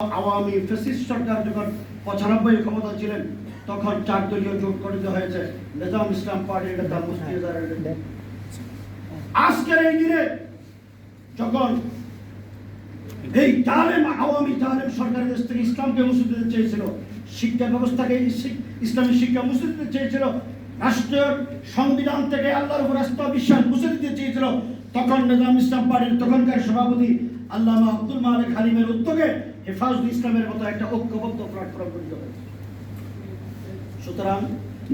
Awami fascist সরকার যখন পঁচানব্বই ক্ষমতা ছিলেন তখন চার দলীয় জোট গঠিত হয়েছে। নিজাম ইসলাম পার্টির নেতা। মুস্তিদার আজকের এই দিনে যখন এই জালেম আওয়ামী জালেম সরকার দেশ থেকে ইসলামকে মুছে দিতে চেয়েছিল শিক্ষা ব্যবস্থাকে ইস- ইসলামী শিক্ষা মুছে দিতে চেয়েছিল রাষ্ট্রের সংবিধান থেকে আল্লাহর উপর আস্থা বিশ্বাস মুছে দিতে চেয়েছিল তখন নিজাম ইসলাম পার্টির তখনকার সভাপতি আল্লামা আব্দুল মালিক হালিমের উদ্যোগে হেফাজুল ইসলামের মতো একটা ঐক্যবদ্ধ প্ল্যাটফর্ম গঠিত হয়েছে। সুতরাং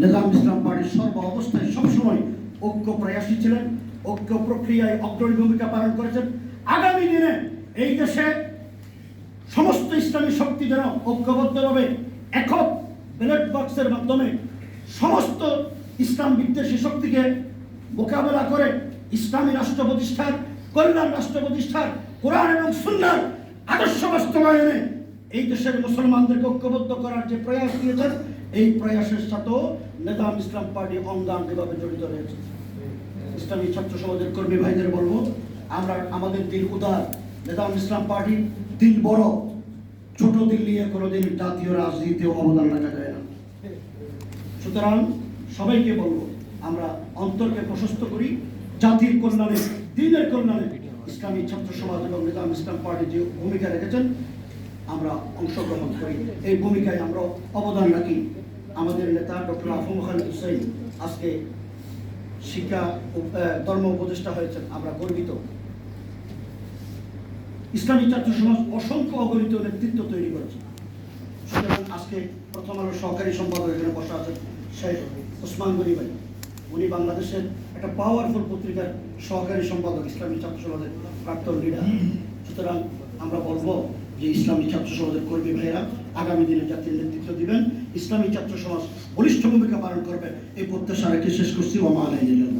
নিজাম ইসলাম পার্টির সর্ব অবস্থায় সবসময় ঐক্য প্রয়াসী ছিলেন, ঐক্য প্রক্রিয়ায় অগ্রণী ভূমিকা পালন করেছেন। আগামী দিনে এই দেশে সমস্ত ইসলামী শক্তি যেন ঐক্যবদ্ধভাবে একক ব্যালট বক্সের মাধ্যমে সমস্ত ইসলাম বিদ্বেষী শক্তিকে মোকাবেলা করে ইসলামী রাষ্ট্র প্রতিষ্ঠার কল্যাণ রাষ্ট্র প্রতিষ্ঠার কোরআন এবং সুন্নার আদর্শ বাস্তবায়নে এই দেশের মুসলমানদেরকে ঐক্যবদ্ধ করার যে প্রয়াস দিয়েছেন, এই প্রয়াসের সাথেও নেতাম ইসলাম পার্টি অঙ্গাঙ্গিভাবে জড়িত রয়েছে। ইসলামী ছাত্র সমাজের কর্মী ভাইদের বলব, আমরা আমাদের দিল উদার নেতাম ইসলাম পার্টির দিল বড়। ছোট দিল নিয়ে কোনোদিন জাতীয় রাজনীতিতে অবদান রাখা যায় না। সুতরাং সবাইকে বলব, আমরা অন্তরকে প্রশস্ত করি জাতির কল্যাণে, দিনের কল্যাণে ইসলামী ছাত্র সমাজ এবং নিজাম ইসলাম পার্টি যে ভূমিকা রেখেছেন, আমরা অংশগ্রহণ করি। এই ভূমিকায় আমরা অবদান রাখি। আমাদের নেতা ডক্টর আফম খালিদ হুসাইন আজকে শিক্ষা ধর্ম উপদেষ্টা হয়েছেন। আমরা গর্বিত। ইসলামী ছাত্র সমাজ অসংখ্য অগণিত নেতৃত্ব তৈরি করেছে। সুতরাং আজকে প্রথম আলো সহকারী সম্পাদক এখানে বসা আছেন শেখ ওসমান গনি ভাই। উনি বাংলাদেশের একটা পাওয়ারফুল পত্রিকার সহকারী সম্পাদক, ইসলামী ছাত্র সমাজের প্রাক্তন লিডার সুতরাং আমরা বলব যে ইসলামী ছাত্র সমাজের কর্মী ভাইয়েরা আগামী দিনে জাতির নেতৃত্ব দিবেন। ইসলামী ছাত্র সমাজ বলিষ্ঠ ভূমিকা পালন করবে, এই প্রত্যাশা রেখে শেষ করছি। ওমা আলাইহিল্লাহ